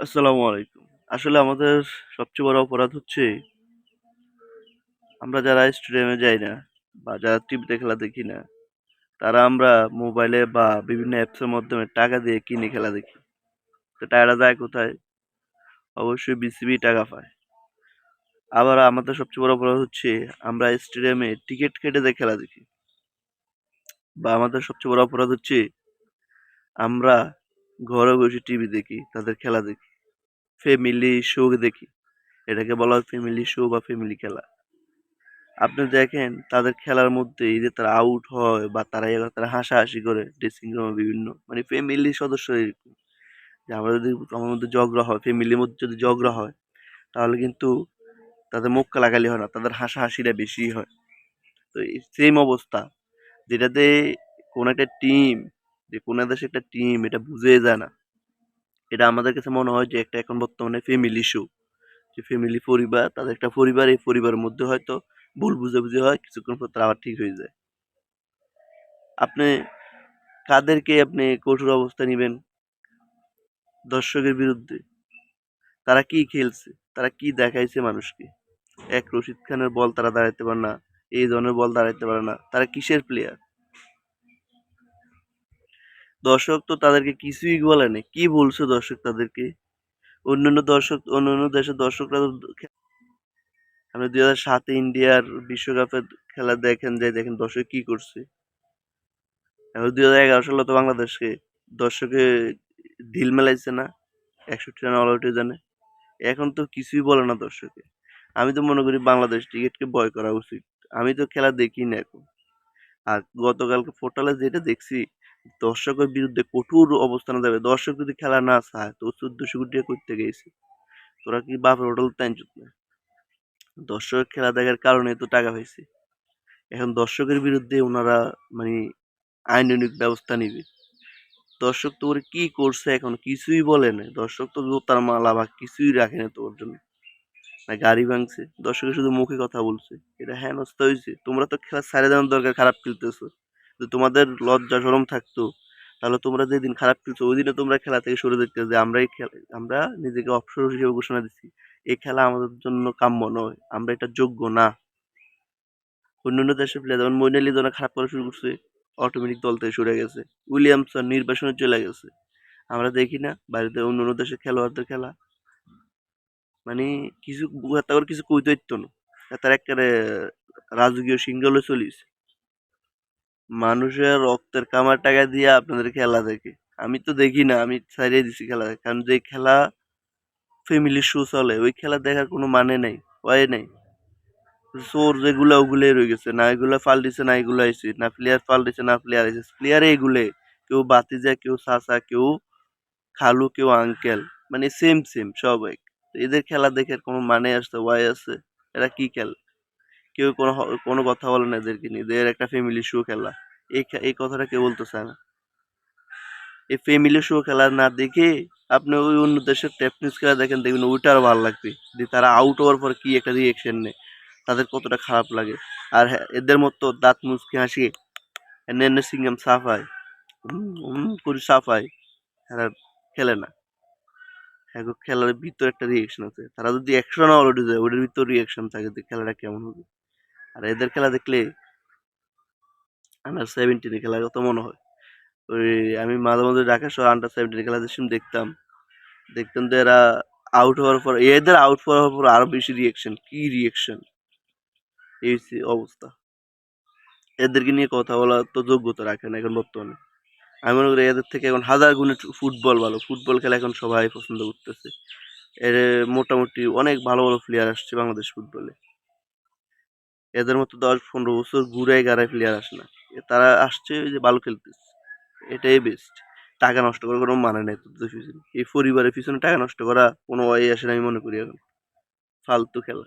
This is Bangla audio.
আসসালামু আলাইকুম। আসলে আমাদের সবচেয়ে বড় অপরাধ হচ্ছে, আমরা যারা স্টেডিয়ামে যাই না বা যারা টিভিতে খেলা দেখি না, তারা আমরা মোবাইলে বা বিভিন্ন অ্যাপসের মাধ্যমে টাকা দিয়ে কিনে খেলা দেখি। তো টাকাটা যায় কোথায়? অবশ্যই বিসিবি টাকা পায়। আবার আমাদের সবচেয়ে বড় অপরাধ হচ্ছে, আমরা স্টেডিয়ামে টিকিট কেটে দিয়ে খেলা দেখি। বা আমাদের সবচেয়ে বড় অপরাধ হচ্ছে, আমরা ঘরে বসে টিভি দেখি, তাদের খেলা দেখি। ফ্যামিলি শো দেখি। এটাকে বলা হয় ফ্যামিলি শো বা ফ্যামিলি খেলা। আপনি দেখেন, তাদের খেলার মধ্যে যে তারা আউট হয় বা তারা এ তারা হাসাহাসি করে ড্রেসিং রুমে বিভিন্ন মানে ফ্যামিলি সদস্য এরকম। যে আমরা যদি আমার মধ্যে ঝগড়া হয় ফ্যামিলির মধ্যে যদি ঝগড়া হয়, তাহলে কিন্তু তাদের মুখ কালাকালি হয় না, তাদের হাসাহাসিটা বেশি হয়। তো সেম অবস্থা। যেটাতে কোনো একটা টিম যে কোনো দেশে একটা টিম এটা বুঝে যায় না। এটা আমাদের কাছে মনে হয় যে একটা এখন বর্তমানে ফ্যামিলি শো যে ফ্যামিলি পরিবার, তাদের একটা পরিবার, এই পরিবারের মধ্যে হয়তো ভুল বুঝাবুঝি হয়, কিছুক্ষণ পর তারা আবার ঠিক হয়ে যায়। আপনি কাদেরকে আপনি কঠোর অবস্থা নেবেন? দর্শকের বিরুদ্ধে। তারা কি খেলছে? তারা কি দেখাইছে মানুষকে? এক রশিদ খানের বল তারা দাঁড়াইতে পারে না, এই ধরনের বল দাঁড়াইতে পারে না। তারা কিসের প্লেয়ার দর্শক তো তাদেরকে কিছুই বলে না কি বলছে দর্শক তাদেরকে? অন্যান্য দর্শক, অন্যান্য দেশের দর্শকরা তো আপনি দুই হাজার সাতে ইন্ডিয়ার বিশ্বকাপের খেলা দেখেন, যে দেখেন দর্শক কি করছে। এখন দুই হাজার এগারো সালে তো বাংলাদেশকে দর্শকে ঢিল মেলাইছে না, একষট্টি রান অল আউটে জানে এখন তো কিছুই বলে না দর্শকে। আমি তো মনে করি বাংলাদেশ ক্রিকেটকে বয় করা উচিত। আমি তো খেলা দেখি না এখন। আর গতকালকে পোর্টালে যেটা দেখছি দর্শকের বিরুদ্ধে কঠোর অবস্থানে যাবে। দর্শক যদি খেলা না চায়, তো চোদ্দশো কোটি করতে গেছে। তোরা কি বাপের হোটেল তাই না? দর্শকের খেলা দেখার কারণে তো টাকা হয়েছে। এখন দর্শকের বিরুদ্ধে ওনারা মানে আইনানুক ব্যবস্থা নিবে। দর্শক তো ওর কি করছে এখন কিছুই বলে না। দর্শক তো জোতার মালা বা কিছুই রাখে না তোর জন্য। না গাড়ি ভাঙছে। দর্শকের শুধু মুখে কথা বলছে। এটা নষ্ট হয়েছে। তোমরা তো খেলা ছাড়ে দেওয়ার দরকার, খারাপ খেলতেছো। যদি তোমাদের লজ্জা সরম থাকতো, তাহলে তোমরা যেদিন খারাপ খেলছো, ওই দিনে তোমরা খেলা থেকে সরে দেখতে যে আমরাই খেলা, আমরা নিজেকে অবসর হিসেবে ঘোষণা দিচ্ছি এই খেলা আমাদের জন্য কাম্য নয়, আমরা এটা যোগ্য না। অন্যান্য দেশের প্লেয়ার যেমন মইন আলী খারাপ করা শুরু করছে অটোমেটিক দল থেকে সরে গেছে, উইলিয়ামসন নির্বাসনে চলে গেছে। আমরা দেখি না, বাড়িতে অন্য অন্য দেশের খেলোয়াড়দের খেলা। মানে কিছু তারপর কিছু কইতে না। তার একেবারে রাজকীয় সিঙ্গলে চলিস মানুষের রক্তের কামার টাকা দিয়ে আপনাদের খেলা দেখে। আমি তো দেখি না, আমি ছাড়িয়ে দিছি খেলা। কারণ যে খেলা ফ্যামিলি শো চলে, ওই খেলা দেখার কোনো মানে নেই ওয়াই নেই। চোর যেগুলো ওগুলোই রয়ে গেছে, না এগুলো ফাল দিছে না এগুলো আইছে না প্লেয়ার ফাল দিছে না প্লেয়ার আইছে প্লেয়ারে এগুলো, কেউ বাতি বাতিজা, কেউ চাচা কেউ খালু, কেউ আঙ্কেল মানে সেম সেম সব এক। এদের খেলা দেখে কোনো মানে আসছে ওয়াই আছে এরা কি খেল? কেউ কোনো কোনো কথা বলে না এদেরকে নিয়ে। এদের একটা ফ্যামিলি শো খেলা। এই এই কথাটা কেউ বলতে চায় না। এই ফ্যামিলি শো খেলা না দেখে আপনি ওই অন্য দেশের টেপনিস খেলা দেখেন, দেখবেন ওইটা আরও ভালো লাগবে। যে তারা আউট হওয়ার পর কি একটা রিয়েকশন নেয়। তাদের কতটা খারাপ লাগে। আর হ্যাঁ এদের মতো দাঁত মুচকি হাসি, এনে সিঙ্গাম সাফায় করে সাফায় এরা খেলে না। খেলার ভিতরে একটা রিয়েকশন আছে। তারা যদি একশো রান অলরেডি যায় ওটার ভিতর রিয়েকশন থাকে খেলাটা কেমন হবে। আর এদের খেলা দেখলে আন্ডার সেভেন্টিনে খেলার কথা মনে হয়। ওই আমি মাঝে মাঝে ঢাকা শহর আন্ডার সেভেন্টিন খেলা সময় দেখতাম। দেখতাম যে এরা আউট হওয়ার পর, এদের আউট হওয়ার পর আরও বেশি রিয়েকশন কি রিয়েকশন এই অবস্থা। এদেরকে নিয়ে কথা বলা তো যোগ্যতা রাখে না এখন বর্তমানে। আমি মনে করি এদের থেকে এখন হাজার গুণে ফুটবল ভালো। ফুটবল খেলা এখন সবাই পছন্দ করতেছে। এর মোটামুটি অনেক ভালো ভালো প্লেয়ার আসছে বাংলাদেশ ফুটবলে। এদের মতো দশ পনেরো বছর ঘুরে গাড়ায় প্লেয়ার আসে না। তারা আসছে ওই যে ভালো খেলতেছে। এটাই বেস্ট টাকা নষ্ট করার কোনো মানে নেই তোদের পিছনে। এই পরিবারের পিছনে টাকা নষ্ট করা কোনো আসে না আমি মনে করি এখন। ফালতু খেলা।